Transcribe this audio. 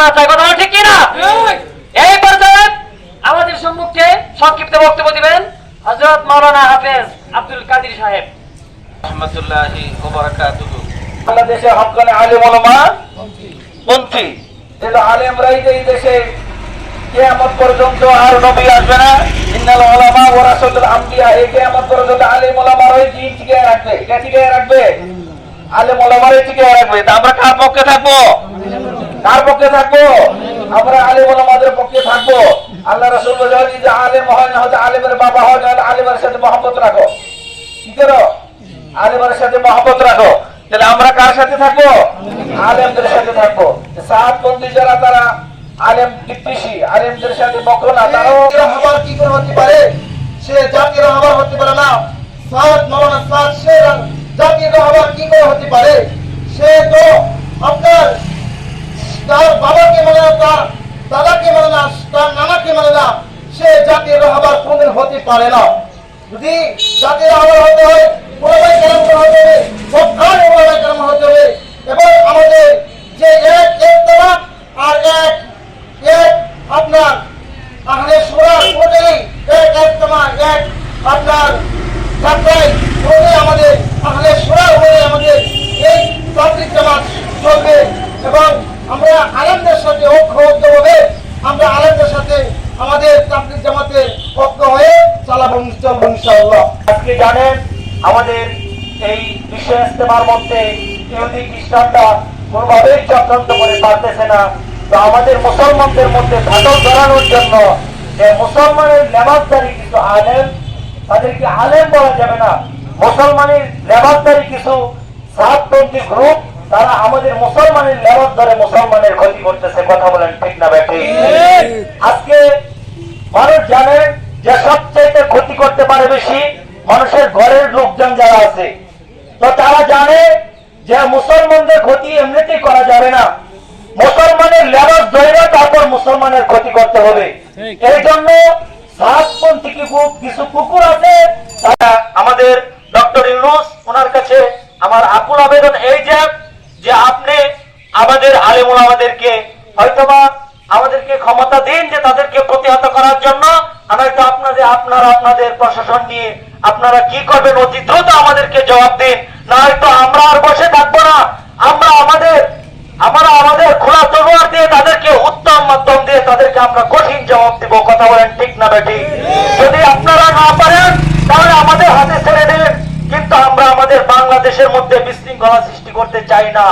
করা চাই কথা ঠিক কিনা? এই পর্যায়ে আমাদের সম্মুখে সংক্ষিপ্ত বক্তব্য দিবেন হজরত মাওলানা হাফেজ আব্দুল কাদির সাহেব। আলেম ওলামা পন্থী যেটা আলেমরাই এই দেশে কেয়ামত পর্যন্ত রাখবে। এটা টিকিয়ে রাখবে? আলেম ওলামারাই রাখবে। তা আমরা কার পক্ষে থাকব? কার পক্ষে থাকব? আমরা আলেম ওলামাদের পক্ষে থাকব। আল্লাহ রাসূল বলেন যে আলেম হয় না, হয়তো আলেমের বাবা হয় না আলেমের সাথে মহব্বত রাখো। কি করো? আলেমের সাথে মহব্বত রাখো। তাহলে আমরা কার সাথে থাকব? আলেমদের সাথে থাকব। সাত বন্ধু যারা, তারা আলেম বিদ্বেষী আলেমদের সাথে বক্র না তারাও হবার কি করে হতে পারে? সে জাতির হবার হতে পারে না সাদ মাওলানা সাদ সে জাতির হবার কি করে হতে পারে সে তো আপনার তার বাবাকে মানে না তার দাদাকে মানে না তার নানাকে মানে না সে জাতির হবার কোনদিন হতে পারে না, যদি জাতির হবার হতে হয় ওলামাই কেরাম হতে হবে? সবখান ওলামাই কেরাম হতে হবে? এবং আমাদের যে এক একতলা আর এক এক আপনার আহলে সুরার কোটাই এক এক তোমার এক আপনার যাত্রায় কোটাই আমাদের, আহলে সুরার হয়ে আমাদের এই তান্ত্রিক জামাত চলবে। এবং আমরা আনন্দের সাথে ঐক্যবদ্ধভাবে, আমরা আনন্দের সাথে আমাদের তান্ত্রিক জামাতে ঐক্য হয়ে চালাবো চলবো ইনশাআল্লাহ। আজকে জানেন আমাদের এই বিশ্ব ইস্তেমার মধ্যে ইহুদি খ্রিস্টানরা কোনোভাবেই চক্রান্ত করে পারতেছে না। তো আমাদের মুসলমানদের মধ্যে ফাটল ধরানোর জন্য যে মুসলমানের লেবাসদারি কিছু আলেম তাদেরকে আলেম বলা যাবে না। মুসলমানের লেবাসদারি কিছু সাতপন্থী গ্রুপ তারা আমাদের মুসলমানের লেবাস ধরে মুসলমানের ক্ষতি করতেছে। কথা বলেন ঠিক না ব্যাঠি আজকে মানুষ জানেন যে সবচাইতে করতে পারে বেশি মানুষের ঘরের লোকজন যারা আছে। তো তারা জানে যে মুসলমানদের ক্ষতি এমনিতেই করা যাবে না। মুসলমানের লেবাস ধরে তারপর মুসলমানের ক্ষতি করতে হবে। এই জন্য সাতপন্থী কিছু কুকুর আছে তারা আমাদের ডক্টর ইউনুস ওনার কাছে আমার আকুল আবেদন এই যে যে আপনি আমাদের আলেমুল আমাদেরকে হয়তোবা আমাদেরকে ক্ষমতা দিন যে তাদেরকে প্রতিহত করার জন্য নয়তো আপনারা আপনাদের প্রশাসন নিয়ে আপনারা কি করবেন, অতি দ্রুত আমাদেরকে জবাব দিন। নয়তো আমরা আর বসে থাকব না। আমরা আমাদের আমরা আমাদের খোলা তলোয়ার দিয়ে তাদেরকে উত্তম মাধ্যম দিয়ে তাদেরকে আমরা কঠিন জবাব দিব। কথা বলেন ঠিক না বেটি যদি আপনারা না পারেন, তাহলে আমাদের হাতে ছেড়ে দিন। কিন্তু আমরা আমাদের বাংলাদেশের মধ্যে বিশৃঙ্খলা সৃষ্টি করতে চাই না।